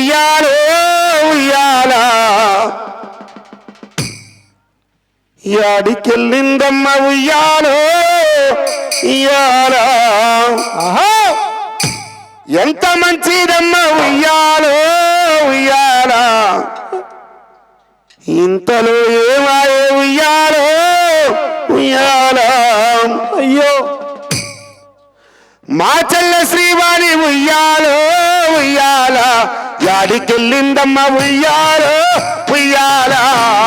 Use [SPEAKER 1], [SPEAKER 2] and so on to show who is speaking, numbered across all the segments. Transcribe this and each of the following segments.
[SPEAKER 1] ఉయ్యాలో ఉయ్యాలా. యాడికెళ్ళిందమ్మ ఉయ్యాలో ఇయ్యాలా ఎంత మంచిదమ్మ ఉయ్యాలో ఉయ్యాలా. ఇంతలో ఏమాయే ఉయ్యాలో ఉయ్యాలా. అయ్యో! మా చెల్ల శ్రీవాణి ఉయ్యాలో ఉయ్యాలా. యాడికెళ్ళిందమ్మ ఉయ్యాలో ఉయ్యాల?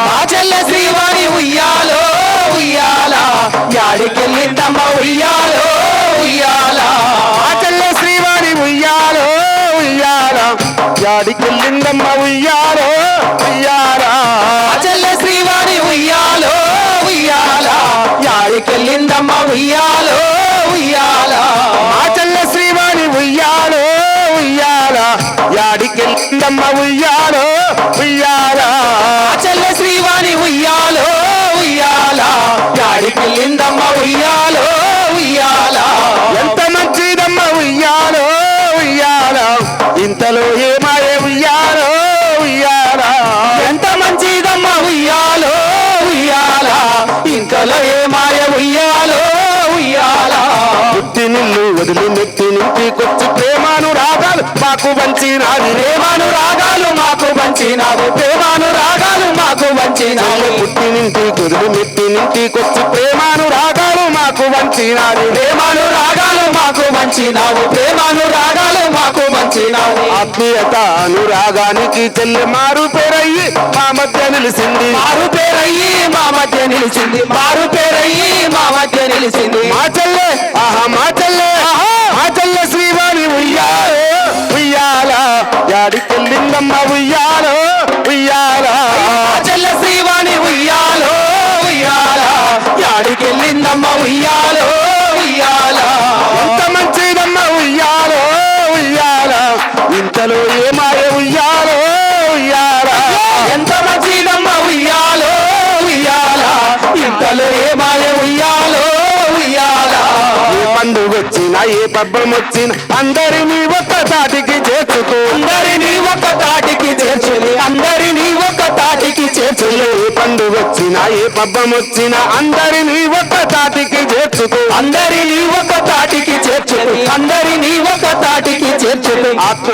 [SPEAKER 2] మా చెల్లె శ్రీవాణి ఉయ్యాలో ఉయ్యాల? యాడికెళ్ళిందమ్మ ఉయ్యాలో ఉయ్యాల?
[SPEAKER 1] మా చెల్ల శ్రీవాణి ఉయ్యాలో ఉయ్యాల? యాడికెళ్ళిందమ్మ ఉయ్యాలో ఉయ్యాల?
[SPEAKER 2] మా చెల్లె శ్రీవాణి ఉయ్యాలో ఉయ్యాల? యాడికెళ్ళిందమ్మ ఉయ్యాలో? ఉయ్యాల
[SPEAKER 1] యాడికెళ్ళిందమ్మ ఉయ్యాలో ఉయ్యాల.
[SPEAKER 2] చెల్లె శ్రీవాణి ఉయ్యాలో ఉయ్యాల. యాడికెళ్ళిందమ్మ ఉయ్యాలో ఉయ్యాల.
[SPEAKER 1] ఎంత మంచిదమ్మ ఉయ్యాలో ఉయ్యాల. ఇంతలో ఏమాయే ఉయ్యాలో ఉయ్యాల.
[SPEAKER 2] ఎంత మంచిదమ్మ ఉయ్యాలో ఉయ్యాల. ఇంతలో ఏమాయ ఉయ్యాలో ఉయ్యాల.
[SPEAKER 1] పుట్టి నిల్లు వదిలి మెట్టి నింటికొచ్చి ప్రేమాను రాగాలు మాకు వంచినాది
[SPEAKER 2] ప్రేమాను రాగాలు మాకు పంచినావు ప్రేమాను రాగాలు మాకు పంచినావు
[SPEAKER 1] పుట్టి నింటి వదిలి మెట్టి నింటికొచ్చి ప్రేమాను రాగాలు మాకు వంచినాది
[SPEAKER 2] ప్రేమాను రాగాలు మాకు పంచినావు ప్రేమాను రాగాలు మాకు పంచినావు
[SPEAKER 1] ఆత్మీయత అనురాగానికి చెల్లి మారు పేరయ్యి మా మధ్య నిలిసింది
[SPEAKER 2] మారు పేరయ్యి మా మధ్య నిలిచింది. మారు పేరయ్యి మా మధ్య నిలిచింది.
[SPEAKER 1] మా చెల్లె ఆహా మా చెల్లె ఆహా. మా చెల్లె శ్రీవాణి ఉయ్యాలో వచ్చినా ఏ పబ్బం వచ్చినా అందరినీ ఒక్క తాటికి చేర్చుకో.
[SPEAKER 2] అందరినీ ఒక తాటికి చేర్చుని అందరినీ ఒక తాటికి చేర్చుని
[SPEAKER 1] ఏ పండుగ వచ్చినా ఏ పబ్బం వచ్చినా అందరినీ ఒక్క తాటికి చేర్చుకో.
[SPEAKER 2] అందరినీ ఒక తాటికి చేర్చుని అందరినీ ఒక తాటికి చేర్చుని
[SPEAKER 1] ఆత్మ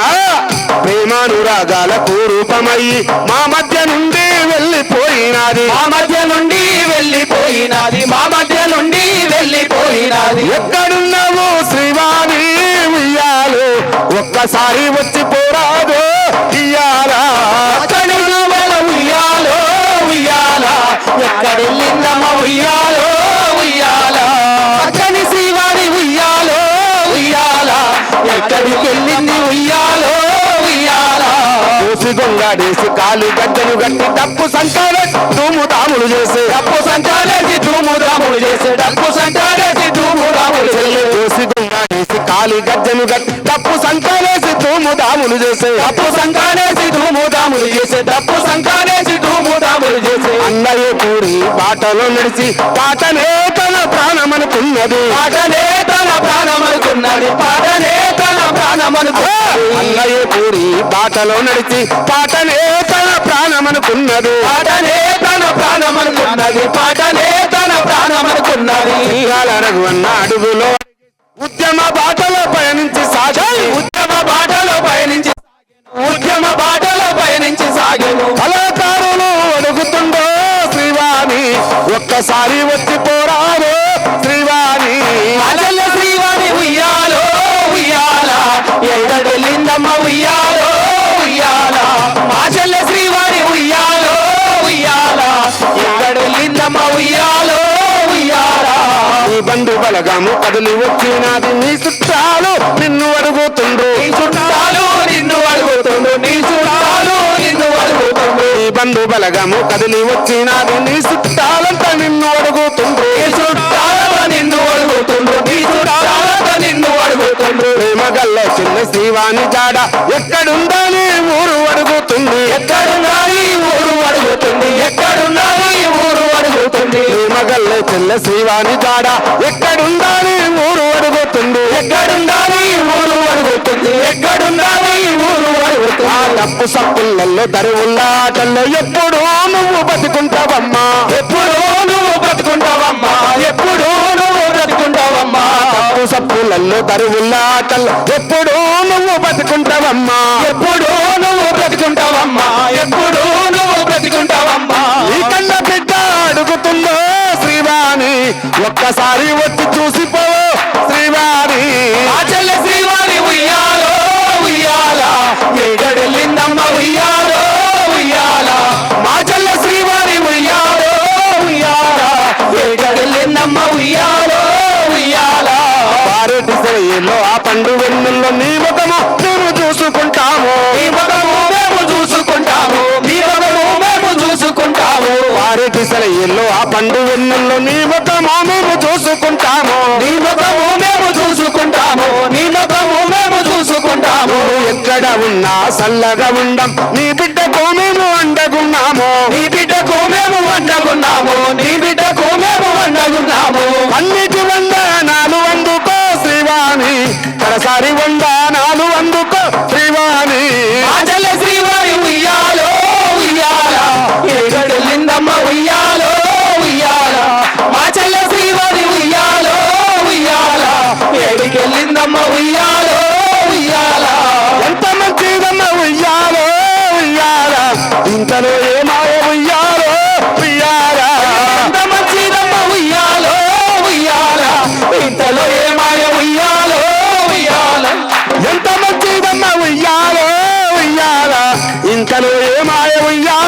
[SPEAKER 1] ప్రేమానురాగాలకు రూపమయ్యి మా మధ్య నుండి వెళ్ళిపోయినది.
[SPEAKER 2] మా మధ్య నుండి వెళ్ళిపోయినది. మా మధ్య నుండి వెళ్ళిపోయినది.
[SPEAKER 1] ఎక్కడున్నావు ఒక్కసారి వచ్చి పోరాదు ఇయ్యాలా
[SPEAKER 2] అక్కడి వేళ ఉయ్యాలో ఉయ్యాల. ఎక్కడెళ్ళిందమ్మ ఉయ్యాలో ఉయ్యాలా. అక్కడి శ్రీవాణి ఉయ్యాలో ఉయ్యాలా. ఎక్కడికి వెళ్ళింది ఉయ్యాలో ఉయ్యాలా.
[SPEAKER 1] కోసి గొంగాడేసి కాలు గడ్డలు గట్టి తప్పు సంకాలే తూము తాములు చేసి
[SPEAKER 2] తప్పు సంచాలేసి
[SPEAKER 1] కాలి గద్దెను డప్పు సంకాలేసి తూము తాములు చేసే.
[SPEAKER 2] డప్పు సంకానేసి ధూము రాముడు చేసే. డప్పు సంకానేసి ధూము రాముడు చేసే.
[SPEAKER 1] అన్నయ్య పూరి బాటలో నడిచి పాటనే తన ప్రాణమనుకున్నది.
[SPEAKER 2] పాటనే తన ప్రాణమనుకున్నది. పాటనే తన ప్రాణమనుకున్నది.
[SPEAKER 1] అన్నయ్య పూరి బాటలో నడిచి పాటనే తన ప్రాణమనుకున్నది.
[SPEAKER 2] పాటనే తన ప్రాణమనుకున్నది. పాటనే తన ప్రాణమనుకున్నది.
[SPEAKER 1] రఘువన్న అడుగులో ఉద్యమ బాటలో పయనించి సాగాయి
[SPEAKER 2] ఉద్యమ బాటలో పయనించి ఉద్యమ బాటలో పయనించి సాగెను
[SPEAKER 1] కళాకారులు అడుగుతుండో శ్రీవాణి ఒక్కసారి వచ్చి బలగము కదిలి వచ్చినది నీ చుట్టాలు నిన్ను అడుగుతుండ్రు.
[SPEAKER 2] నీ చుట్టాలు నిన్ను అడుగుతుండు నీ చుట్టాలు నిన్ను అడుగుతుండు
[SPEAKER 1] నీ బంధు బలగము కదిలి వచ్చినది నీ చుట్టాలంతా నిన్ను అడుగుతుండ్రు.
[SPEAKER 2] అడుగుతుండు
[SPEAKER 1] ప్రేమ గల్ల చిన్న శ్రీవాణి జాడ ఎక్కడుందని ఊరు అడుగుతుంది.
[SPEAKER 2] ఎక్కడున్నా ఈ ఊరు అడుగుతుంది. ఎక్కడున్నా ఈ ఊరు అడుగుతుంది.
[SPEAKER 1] ప్రేమ గల్ల చిన్న శ్రీవాణి జాడ ఎక్కడుందని ఊరు అడుగుతుంది.
[SPEAKER 2] ఎక్కడున్నా ఈ ఊరు అడుగుతుంది. ఎక్కడున్నా ఈ ఊరు
[SPEAKER 1] ఆ
[SPEAKER 2] అడుగుతుంది
[SPEAKER 1] తప్పు సప్పులలో దరువుల్లాటల్లో ఎప్పుడు నువ్వు బతుకుంటావమ్మా.
[SPEAKER 2] ఎప్పుడు నువ్వు బ్రతుకుంటావమ్మా
[SPEAKER 1] తప్పు సప్పులలో దరువుల్లాటల్లో ఎప్పుడు నువ్వు బతుకుంటావమ్మా
[SPEAKER 2] ఎప్పుడు నువ్వు బ్రతుకుంటావమ్మా. ఎప్పుడు నువ్వు బ్రతుకుంటావమ్మా.
[SPEAKER 1] ఈ కన్న బిడ్డ అడుగుతుందో శ్రీవాణి. ఒక్కసారి వచ్చి చూసిపో శ్రీవాణి.
[SPEAKER 2] శ్రీవారి ఉయ్యాలో ఉయ్యాల. ఉయ్యాలో ఉయ్యాల.
[SPEAKER 1] సెలయేలో ఆ పండు వెన్నుల్లో నీ ముఖము మేము చూసుకుంటాము.
[SPEAKER 2] మీ మగము మేము చూసుకుంటాము. మీ మగము మేము చూసుకుంటాము.
[SPEAKER 1] పారేటి సెలయేలో ఆ పండు వెన్నుల్లో నీ ముఖము మేము చూసుకుంటాము.
[SPEAKER 2] నీ మగము మేము చూసుకుంటాము. నీ మగము మేము చూసుకుంటాము.
[SPEAKER 1] ఎక్కడ ఉన్నా చల్లగా ఉండం. నీ బిడ్డకు మేము అండగున్నాము.
[SPEAKER 2] నీ బిడ్డకు మేము వండగున్నాము నీ బిడ్డకు మేము వండగున్నాము
[SPEAKER 1] అన్నిటి ఇంతలో ఏమాయ ఉయ్యాలో? ఉయ్యాల
[SPEAKER 2] ఎంత మంచిదమ్మ ఉయ్యాలో? ఉయ్యాలా? ఇంతలో ఏమాయ ఉయ్యాలో? ఉయ్యాల
[SPEAKER 1] ఎంత మంచిదమ్మ ఉయ్యాలో? ఉయ్యాలా? ఇంతలో ఏమాయ ఉయ్యాలో ఉయ్యాల